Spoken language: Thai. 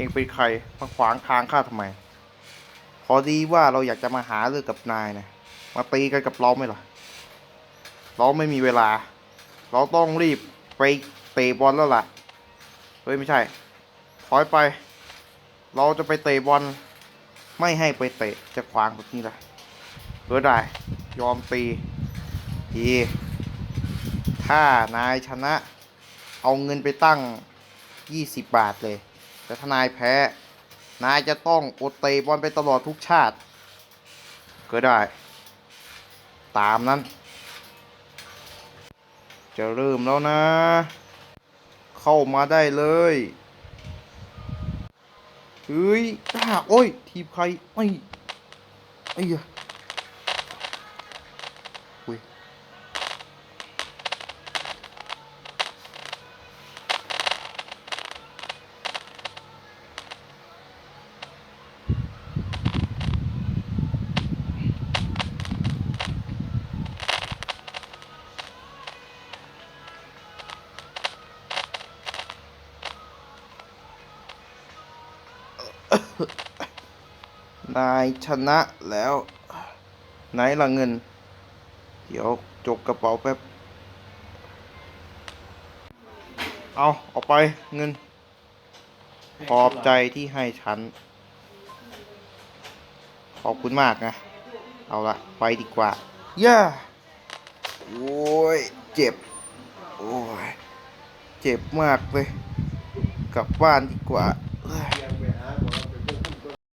องเป็นใครมาขวางทางข้าทำไม พอดีว่าเราอยากจะมาหาเรื่องกับนายนะ มาตีกันกับเราไหมล่ะ เราไม่มีเวลา เราต้องรีบไปเตะบอลแล้วล่ะ เฮ้ยไม่ใช่ ถอยไป เราจะไปเตะบอล ไม่ให้ไปเตะจะขวางแบบนี้ล่ะเออได้ ยอมตีดีถ้านายชนะ เอาเงินไปตั้ง 20 บาทเลย แต่ถ้านายแพ้ นายจะต้องอดเตะบอลไปตลอดทุกชาติ ก็ได้ ตามนั้น จะเริ่มแล้วนะ เข้ามาได้เลยเฮ้ยจ้าโอ้ย ทีบใคร ไม่ไอ้ยะ นายชนะแล้ว ไหนละเงิน เดี๋ยวจกกระเป๋าแป๊บ เอาเออกไปเงิน ขอบใจที่ให้ฉัน ขอบคุณมากนะ เอาละไปดีกว่า ย่า โอ้ย เจ็บ โอ้ย เจ็บมากเลย กลับบ้านดีกว่าเอ้ย